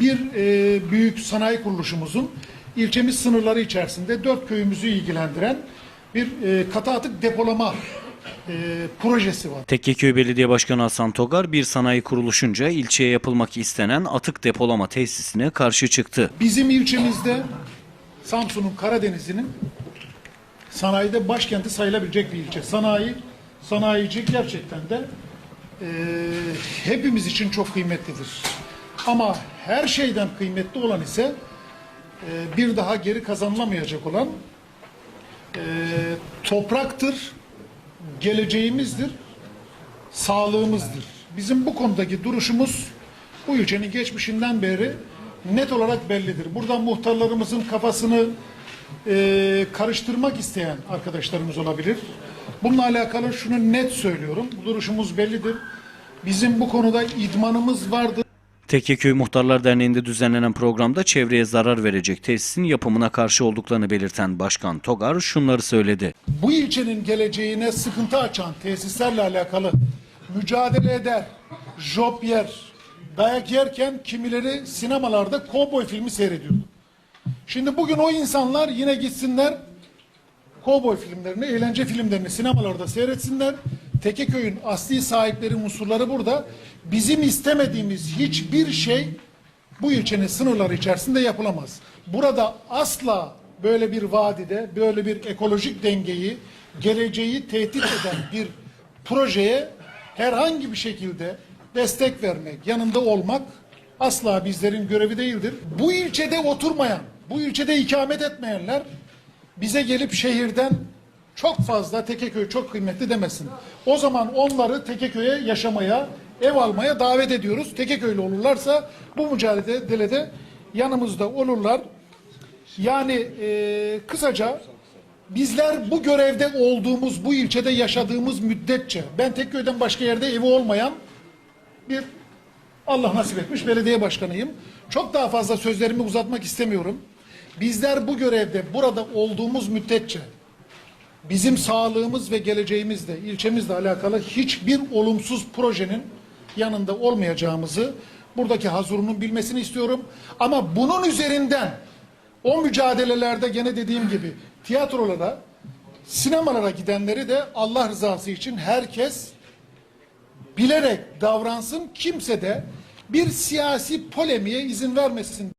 bir e, büyük sanayi kuruluşumuzun ilçemiz sınırları içerisinde dört köyümüzü ilgilendiren bir e, katı atık depolama e, projesi var. Tekkeköy Belediye Başkanı Hasan Togar bir sanayi kuruluşunca ilçeye yapılmak istenen atık depolama tesisine karşı çıktı. Bizim ilçemizde Samsun'un Karadeniz'inin sanayide başkenti sayılabilecek bir ilçe. Sanayi, sanayici gerçekten de e, hepimiz için çok kıymetlidir. Ama her şeyden kıymetli olan ise e, bir daha geri kazanılamayacak olan e, topraktır, geleceğimizdir, sağlığımızdır. Bizim bu konudaki duruşumuz bu ülkenin geçmişinden beri net olarak bellidir. Buradan muhtarlarımızın kafasını e, karıştırmak isteyen arkadaşlarımız olabilir. Bununla alakalı şunu net söylüyorum. Duruşumuz bellidir. Bizim bu konuda idmanımız vardır. Tekkeköy Muhtarlar Derneği'nde düzenlenen programda çevreye zarar verecek tesisin yapımına karşı olduklarını belirten Başkan Togar şunları söyledi. bu ilçenin geleceğine sıkıntı açan tesislerle alakalı mücadele eder, job yer, dayak yerken kimileri sinemalarda kovboy filmi seyrediyordu. Şimdi bugün o insanlar yine gitsinler kovboy filmlerini, eğlence filmlerini sinemalarda seyretsinler. Tekeköy'ün asli sahipleri, unsurları burada. Bizim istemediğimiz hiçbir şey bu ilçenin sınırları içerisinde yapılamaz. Burada asla böyle bir vadide, böyle bir ekolojik dengeyi, geleceği tehdit eden bir projeye herhangi bir şekilde destek vermek, yanında olmak asla bizlerin görevi değildir. Bu ilçede oturmayan, bu ilçede ikamet etmeyenler bize gelip şehirden çok fazla Tekeköy çok kıymetli demesin. O zaman onları Tekeköy'e yaşamaya, ev almaya davet ediyoruz. Tekeköylü olurlarsa bu mücadelede yanımızda olurlar. Yani e, kısaca bizler bu görevde olduğumuz, bu ilçede yaşadığımız müddetçe, ben Tekköy'den başka yerde evi olmayan bir Allah nasip etmiş belediye başkanıyım. Çok daha fazla sözlerimi uzatmak istemiyorum. Bizler bu görevde burada olduğumuz müddetçe bizim sağlığımız ve geleceğimizle, ilçemizle alakalı hiçbir olumsuz projenin yanında olmayacağımızı buradaki hazurunun bilmesini istiyorum. Ama bunun üzerinden o mücadelelerde gene dediğim gibi tiyatrolara, sinemalara gidenleri de Allah rızası için herkes bilerek davransın. Kimse de bir siyasi polemiğe izin vermesin.